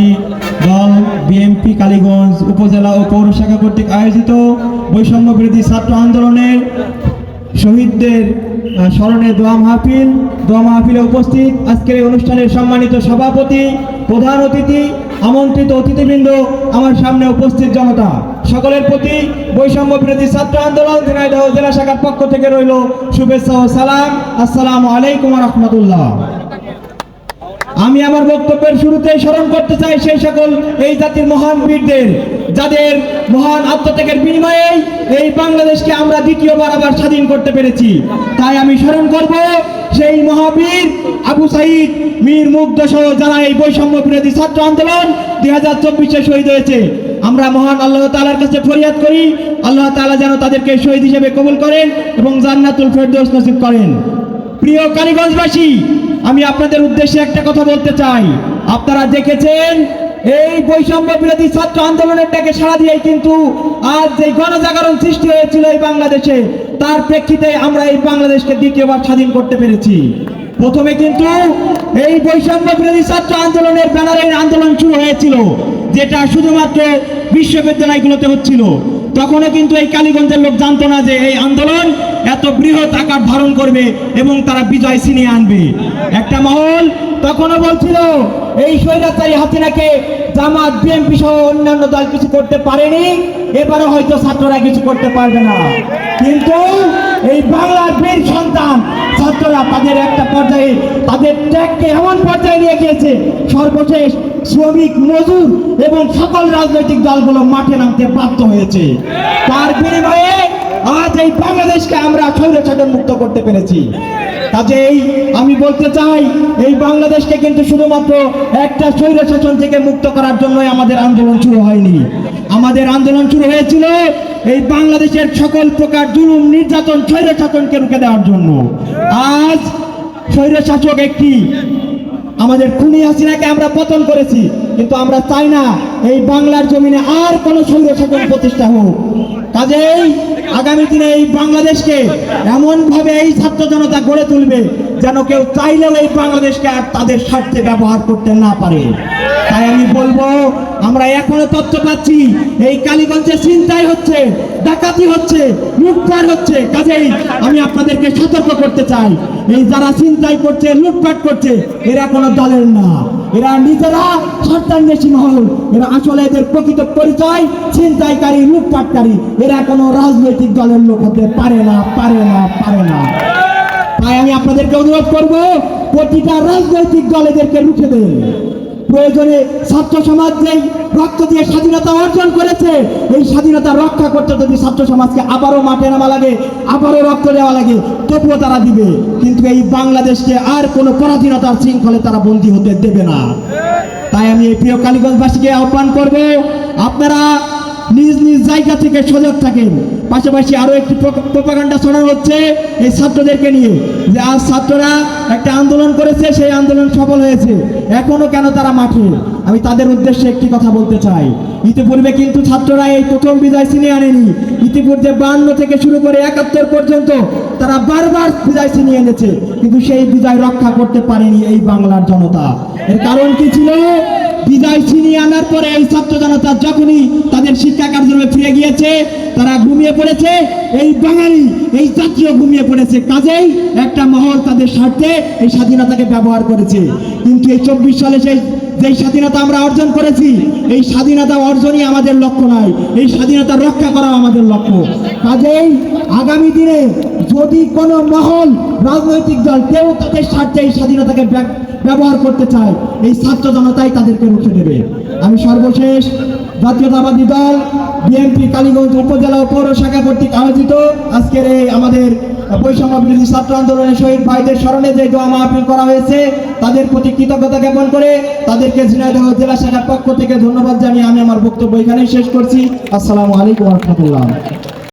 জাতীয়তাবাদী দল, বিএনপি কালীগঞ্জ উপজেলা ও পৌর শাখা কর্তৃক আয়োজিত বৈষম্য বিরোধী ছাত্র আন্দোলনের শহীদদের স্মরণে দোয়া মাহফিল, দোয়া মাহফিলে উপস্থিত আজকের এই অনুষ্ঠানের সম্মানিত সভাপতি, প্রধান অতিথি, আমন্ত্রিত অতিথিবৃন্দ, আমার সামনে উপস্থিত জনতা। সকলের প্রতি বৈষম্য বিরোধী ছাত্র আন্দোলন, ঝিনাইদহ জেলা শাখার পক্ষ থেকে রইল শুভেচ্ছা ও সালাম। আসসালামু আলাইকুম রহমতুল্লাহ। আমি আমার বক্তব্যের শুরুতেই স্মরণ করতে চাই সেই সকল এই জাতির মহান বীরদের যাদের মহান আত্মত্যাগের বিনিময়ে এই বাংলাদেশকে আমরা দ্বিতীয়বার আবার স্বাধীন করতে পেরেছি। তাই আমি স্মরণ করব সেই মহাবীর আবু সাইদ মীর মুগ্ধ সহ যারা এই বৈষম্য বিরোধী ছাত্র আন্দোলন দুই হাজার চব্বিশে শহীদ হয়েছে। আমরা মহান আল্লাহ তালার কাছে ফরিয়াদ করি। আল্লাহ তাআলা যেন তাদেরকে শহীদ হিসেবে কবুল করেন এবং জান্নাতুল ফেরদৌস নসিব করেন। প্রিয় কালীগঞ্জবাসী, আমি আপনাদের উদ্দেশ্যে একটা কথা বলতে চাই। আপনারা দেখেছেন, এই বৈষম্য বিরোধী ছাত্র আন্দোলনের ডাকে সাড়া দিয়ে কিন্তু আজ যে গণজাগরণ সৃষ্টি হয়েছিল এই বাংলাদেশে, তার প্রেক্ষিতে আমরা এই বাংলাদেশকে দ্বিতীয়বার স্বাধীন করতে পেরেছি। প্রথমে কিন্তু এই বৈষম্য বিরোধী ছাত্র আন্দোলনের ব্যানারে আন্দোলন শুরু হয়েছিল, যেটা শুধুমাত্র বিশ্ববিদ্যালয়গুলোতে হচ্ছিল। তখনও কিন্তু এই কালীগঞ্জের লোক জানতো না যে এই আন্দোলন এত বৃহৎ আকার ধারণ করবে এবং তারা বিজয় ছিনিয়ে আনবে। একটা মহল তখনও বলছিল, এই স্বৈরাচারী হাসিনাকে জামাত, বিএনপি সহ অন্যান্য দল কিছু করতে পারেনি, এবারও হয়তো ছাত্ররা কিছু করতে পারবে না। কিন্তু এই বাংলার বীর সন্তান ছাত্ররা তাদের একটা পর্যায়ে, তাদের ত্যাগকে এমন পর্যায়ে নিয়ে গিয়েছে, সর্বশেষ শ্রমিক মজুর এবং সকল রাজনৈতিক দলগুলো মাঠে নামতে বাধ্য হয়েছে। তার বিনিময়ে আজ এই বাংলাদেশকে আমরা স্বৈরশাসন মুক্ত করতে পেরেছি। কাজেই আমি বলতে চাই, এই বাংলাদেশকে কিন্তু শুধুমাত্র একটা স্বৈরশাসন থেকে মুক্ত করার জন্যই আমাদের আন্দোলন শুরু হয়নি। আমাদের আন্দোলন শুরু হয়েছিল এই বাংলাদেশের সকল প্রকার জুলুম, নির্যাতন, স্বৈরশাসনকে রুখে দেওয়ার জন্য। আজ স্বৈরশাসক একটি, আমাদের খুনি হাসিনাকে আমরা পতন করেছি, কিন্তু আমরা চাই না এই বাংলার জমিনে আর কোনো স্বৈরশাসন প্রতিষ্ঠা হোক। কাজেই আগামী দিনে এই বাংলাদেশকে এমনভাবে এই ছাত্র জনতা গড়ে তুলবে যেন কেউ চাইলেও এই বাংলাদেশকে আর তাদের স্বার্থে ব্যবহার করতে না পারে। তাই আমি বলব, আমরা এখনও তথ্য পাচ্ছি, এই কালীগঞ্জে চিন্তাই হচ্ছে, ডাকাতি হচ্ছে, লুটপাট হচ্ছে। কাজেই আমি আপনাদেরকে সতর্ক করতে চাই, এই যারা চিন্তাই করছে, লুটপাট করছে, এরা কোনো দলের না। এরা নিজেরা সর্দান্বেষী মহল। এরা আসলে এদের প্রকৃত পরিচয়, ছিনতাইকারী, লুটপাটকারী। এরা কোনো রাজনৈতিক দলের লোক হতে পারে না পারে না পারে না। তাই আমি আপনাদেরকে অনুরোধ করব, প্রতিটা রাজনৈতিক দল এদেরকে রুখে দেন। প্রয়োজনে ছাত্র সমাজ যেই রক্ত দিয়ে স্বাধীনতা অর্জন করেছে, এই স্বাধীনতা রক্ষা করতে যদি ছাত্র সমাজকে আবারও মাঠে নামা লাগে, আবারও রক্ত দেওয়া লাগে, তবুও তারা দিবে। কিন্তু এই বাংলাদেশকে আর কোনো পরাধীনতার শৃঙ্খলে তারা বন্দী হতে দেবে না। তাই আমি এই প্রিয় কালীগঞ্জবাসীকে আহ্বান করব, আপনারা নিজ জায়গা থেকে সজাগ থাকেন। পাশাপাশি আরও একটি হচ্ছে এই ছাত্রদেরকে নিয়ে। যে আজ ছাত্ররা একটা আন্দোলন করেছে, সেই আন্দোলন সফল হয়েছে। এখনও কেন তারা মাঠে? আমি তাদের উদ্দেশ্যে একটি কথা বলতে চাই। ইতিপূর্বে কিন্তু ছাত্ররা এই প্রথম বিজয় ছিনিয়ে আনেনি। ইতিপূর্বে বান্ন থেকে শুরু করে একাত্তর পর্যন্ত তারা বারবার বিজয় ছিনিয়ে এনেছে। কিন্তু সেই বিজয় রক্ষা করতে পারেনি এই বাংলার জনতা। এর কারণ কি ছিল? পরে এই ছাত্র জনতা যখনই তাদের শিক্ষা কার্যক্রমে ফিরে গিয়েছে, তারা ঘুমিয়ে পড়েছে। এই বাঙালি, এই জাতীয় ঘুমিয়ে পড়েছে। কাজেই একটা মহল তাদের স্বার্থে এই স্বাধীনতাকে ব্যবহার করেছে। কিন্তু এই চব্বিশ সালে সেই, যেই স্বাধীনতা আমরা অর্জন করেছি, এই স্বাধীনতা অর্জনই আমাদের লক্ষ্য নয়। এই স্বাধীনতা রক্ষা করা আমাদের লক্ষ্য। কাজেই আগামী দিনে যদি কোনো মহল, রাজনৈতিক দল কেউ তাদের স্বার্থে এই স্বাধীনতাকে ব্যবহার করতে চায়, এই ছাত্র জনতাই তাদেরকে রুখে দেবে। আমি সর্বশেষ জাতীয়তাবাদী দল, বিএনপি কালীগঞ্জ উপজেলা পৌর শাখা কর্তৃক আয়োজিত আজকের এই আমাদের বৈষম্য বিরোধী ছাত্র আন্দোলনের শহীদ ভাইদের স্মরণে যে দোয়া মাহফিল করা হয়েছে, তাদের প্রতি কৃতজ্ঞতা জ্ঞাপন করে তাদেরকে ঝিনাইদহ জেলা শাখার পক্ষ থেকে ধন্যবাদ জানিয়ে আমি আমার বক্তব্য এখানেই শেষ করছি। আসসালামু আলাইকুম রহমতুল্লাহ।